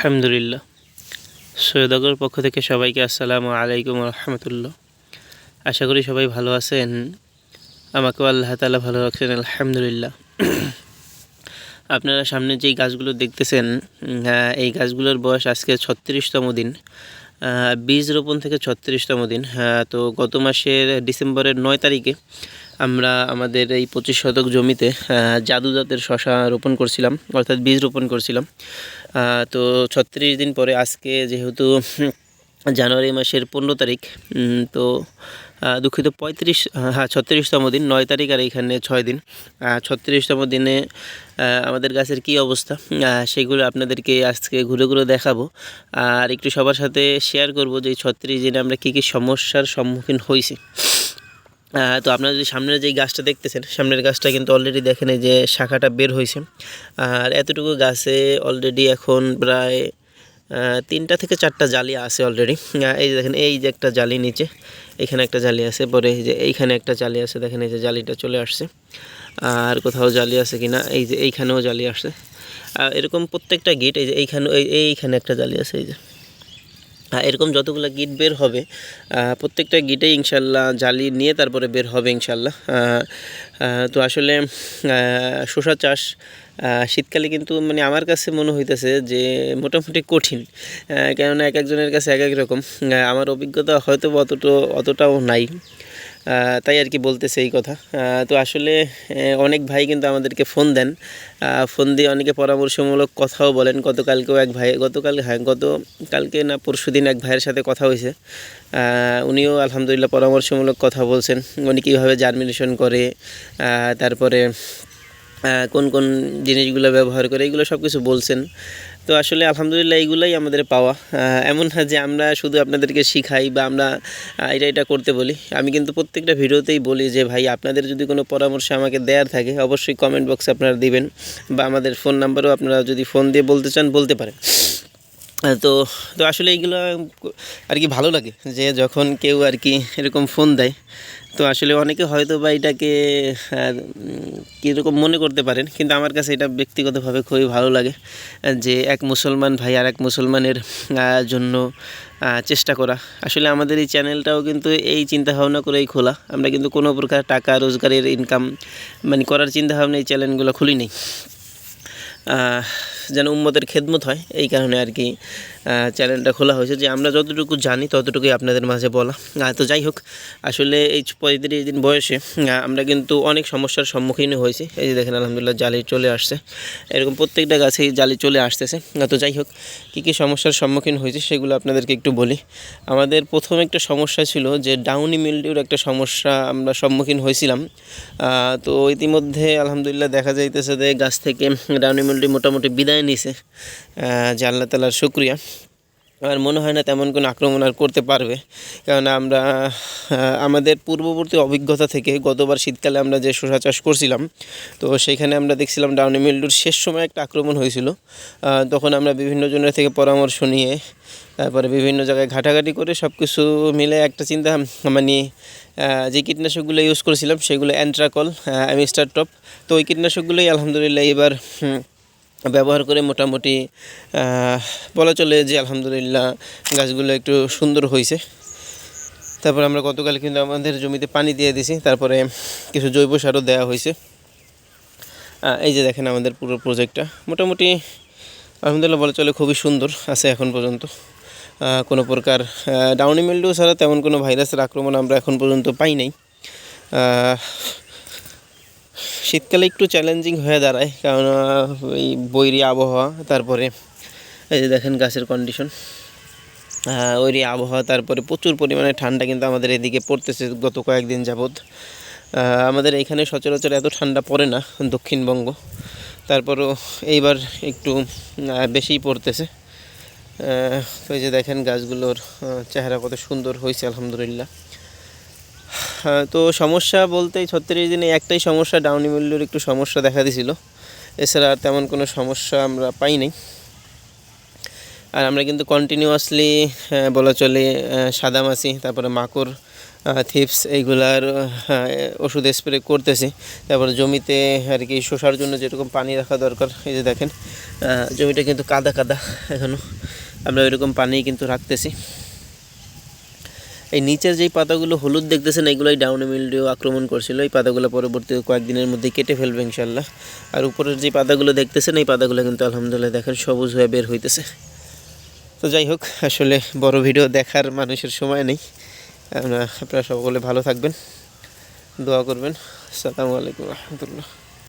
আলহামদুলিল্লাহ। সৈয়দগর পক্ষ থেকে সবাইকে আসসালামু আলাইকুম রহমতুল্লাহ। আশা করি সবাই ভালো আছেন। আমাকেও আল্লাহ তালা ভালো রাখছেন, আলহামদুলিল্লাহ। আপনারা সামনে যেই গাছগুলো দেখতেছেন এই গাছগুলোর বয়স আজকে ছত্রিশতম দিন। বীজ রোপণ থেকে ছত্রিশতম দিন। তো গত মাসের ডিসেম্বরের নয় তারিখে আমরা আমাদের এই পঁচিশ শতক জমিতে জাদু জাতের শশা রোপণ করছিলাম, অর্থাৎ বীজ রোপণ করছিলাম। তো ছত্রিশ দিন পরে আজকে যেহেতু জানুয়ারি মাসের পনেরো তারিখ তো দুঃখিত পঁয়ত্রিশ হ্যাঁ ছত্রিশতম দিন, নয় তারিখ আর এইখানে ছয় দিন। ছত্রিশতম দিনে আমাদের গাছের কি অবস্থা? সেগুলো আপনাদেরকে আজকে ঘুরে ঘুরে দেখাবো। আর একটু সবার সাথে শেয়ার করব যে ছত্রিশ দিনে আমরা কী কী সমস্যার সম্মুখীন হয়েছি। তো আপনারা যদি সামনের যে গাছটা দেখতেছেন, সামনের গাছটা কিন্তু অলরেডি দেখেন যে শাখাটা বের হয়েছে আর এতটুকু গাছে অলরেডি এখন প্রায় তিনটা থেকে চারটা জালি আছে অলরেডি এই যে দেখেন, এই যে একটা জালি নিচে, এখানে একটা জালি আছে, পরে এই যে এইখানে একটা জালি আছে, দেখেন এই যে জালিটা চলে আসছে। আর কোথাও জালি আছে কিনা, এই যে এইখানেও জালি আসছে। এরকম প্রত্যেকটা গেট এই যে এইখানে, এই এইখানে একটা জালি আছে, এই যে। এরকম যতগুলো গিট বের হবে প্রত্যেকটা গিটে ইনশাল্লাহ জালি নিয়ে তারপরে বের হবে ইনশাল্লাহ। তো আসলে শশা চাষ শীতকালে কিন্তু মানে আমার কাছে মনে হইতেছে যে মোটামুটি কঠিন কেননা এক একজনের কাছে এক এক রকম। আমার অভিজ্ঞতা হয়তো অতটা অতটাও নাই। তাই আর কি বলতেছে এই কথা। তো আসলে অনেক ভাই কিন্তু আমাদেরকে ফোন দেন। ফোন দিয়ে অনেকে পরামর্শমূলক কথাও বলেন। গতকালকেও এক ভাই, গতকাল হ্যাঁ গতকালকে না পরশু দিন এক ভাইয়ের সাথে কথা হয়েছে। উনিও আলহামদুলিল্লাহ পরামর্শমূলক কথা বলছেন। উনি কীভাবে জার্মিনেশন করে তারপরে কোন কোন জিনিসগুলো ব্যবহার করে, এগুলো সব কিছু বলছেন। তো আসলে আলহামদুলিল্লাহ এইগুলাই আমাদের পাওয়া। এমন না যে আমরা শুধু আপনাদেরকে শিখাই বা আমরা এটা এটা করতে বলি। আমি কিন্তু প্রত্যেকটা ভিডিওতেই বলি যে, ভাই, আপনাদের যদি কোনো পরামর্শ আমাকে দেয়ার থাকে, অবশ্যই কমেন্ট বক্সে আপনারা দিবেন বা আমাদের ফোন নাম্বারও আপনারা যদি ফোন দিয়ে বলতে চান, বলতে পারেন। তো তো আসলে এইগুলো আর কি ভালো লাগে যে যখন কেউ আর কি এরকম ফোন দেয়, তো আসলে অনেকে হয়তো বা এটাকে কীরকম মনে করতে পারেন, কিন্তু আমার কাছে এটা ব্যক্তিগতভাবে খুবই ভালো লাগে, যে এক মুসলমান ভাই আর এক মুসলমানের জন্য চেষ্টা করা। আসলে আমাদের এই চ্যানেলটাও কিন্তু এই চিন্তাভাবনা করেই খোলা। আমরা কিন্তু কোনো প্রকার টাকা রোজগারের ইনকাম মানে করার চিন্তাভাবনা এই চ্যানেলগুলো খুলি নেই। যেন উম্মতের খেদমত হয়, এই কারণে আর কি চ্যানেলটা খোলা হয়েছে যে আমরা যতটুকু জানি ততটুকুই আপনাদের মাঝে বলা। তো যাই হোক, আসলে এই পঁয়ত্রিশ দিন বয়সে আমরা কিন্তু অনেক সমস্যার সম্মুখীন হয়েছি। এই যে দেখেন, আলহামদুলিল্লাহ জালি চলে আসছে। এরকম প্রত্যেকটা গাছেই জালি চলে আসতেছে। তো যাই হোক, কী কী সমস্যার সম্মুখীন হয়েছে সেগুলো আপনাদেরকে একটু বলি। আমাদের প্রথম একটা সমস্যা ছিল যে ডাউনি মিল্ডিউর একটা সমস্যা আমরা সম্মুখীন হয়েছিলাম। তো ইতিমধ্যে আলহামদুলিল্লাহ দেখা যাইতেছে যে গাছ থেকে ডাউনি মিল্ডি মোটামুটি বিদায় নিছে। আহ, যে আল্লাহ তালার শুক্রিয়া। আমার মনে হয় না তেমন কোনো আক্রমণ আর করতে পারবে। কারণ আমরা আমাদের পূর্ববর্তী অভিজ্ঞতা থেকে গতবার শীতকালে আমরা যে শসা চাষ করছিলাম তো সেখানে আমরা দেখছিলাম ডাউনি মিল্ডুর শেষ সময় একটা আক্রমণ হয়েছিল। তখন আমরা বিভিন্ন জনের থেকে পরামর্শ নিয়ে তারপরে বিভিন্ন জায়গায় ঘাটাঘাটি করে সব কিছু মিলে একটা চিন্তা মানে যে কীটনাশকগুলো ইউজ করেছিলাম সেগুলো অ্যান্ট্রাকল অ্যামিস্টার টপ তো ওই কীটনাশকগুলোই আলহামদুলিল্লাহ এবার ব্যবহার করে মোটামুটি বলা চলে যে আলহামদুলিল্লাহ গাছগুলো একটু সুন্দর হয়েছে। তারপর আমরা গতকাল কিন্তু আমাদের জমিতে পানি দিয়ে দিছি তারপরে কিছু জৈব সারও দেওয়া হয়েছে। এই যে দেখেন আমাদের পুরো প্রজেক্টটা। মোটামুটি আলহামদুলিল্লাহ বলা চলে খুবই সুন্দর আছে এখন পর্যন্ত। কোনো প্রকার ডাউনি মিল্ডিউ ছাড়া তেমন কোনো ভাইরাসের আক্রমণ আমরা এখন পর্যন্ত পাই নাই। শীতকালে একটু চ্যালেঞ্জিং হয়ে দাঁড়ায়, কারণ এই বৈরী আবহাওয়া, তারপরে এই যে দেখেন গাছের কন্ডিশন ওইরই আবহাওয়া, তারপরে প্রচুর পরিমাণে ঠান্ডা কিন্তু আমাদের এদিকে পড়তেছে গত কয়েকদিন যাবৎ। আমাদের এইখানে সচরাচর এত ঠান্ডা পড়ে না দক্ষিণবঙ্গ। তারপরও এইবার একটু বেশিই পড়তেছে। তো এই যে দেখেন গাছগুলোর চেহারা কত সুন্দর হয়েছে, আলহামদুলিল্লাহ। তো সমস্যা বলতে ছত্রিশ দিনে একটাই সমস্যা ডাউনি মিল্ডুর একটু সমস্যা দেখা দিছিল। এছাড়া আর তেমন কোনো সমস্যা আমরা পাই নাই। আর আমরা কিন্তু কন্টিনিউয়াসলি বলা চলে সাদামাছি তারপরে মাকড় থিপস এইগুলার হ্যাঁ, ওষুধ স্প্রে করতেছি। তারপরে জমিতে আর কি শোষার জন্য যেরকম পানি রাখা দরকার এই যে দেখেন জমিটা কিন্তু কাদা কাদা এখনও আমরা ওইরকম পানি কিন্তু রাখতেছি। এই নিচের যেই পাতাগুলো হলুদ দেখতেছেন, এগুলোই ডাউনে মিলডিও আক্রমণ করছিল। এই পাতাগুলো পরবর্তী কয়েকদিনের মধ্যে কেটে ফেলবে ইনশাল্লাহ আর উপরের যে পাতাগুলো দেখতেছেন, এই পাতাগুলো কিন্তু আলহামদুলিল্লাহ দেখেন সবুজ হয়ে বের হইতেছে। তো যাই হোক, আসলে বড় ভিডিও দেখার মানুষের সময় নেই। আপনারা সকলে ভালো থাকবেন, দোয়া করবেন। আসসালামু আলাইকুম রহমতুল্লাহ।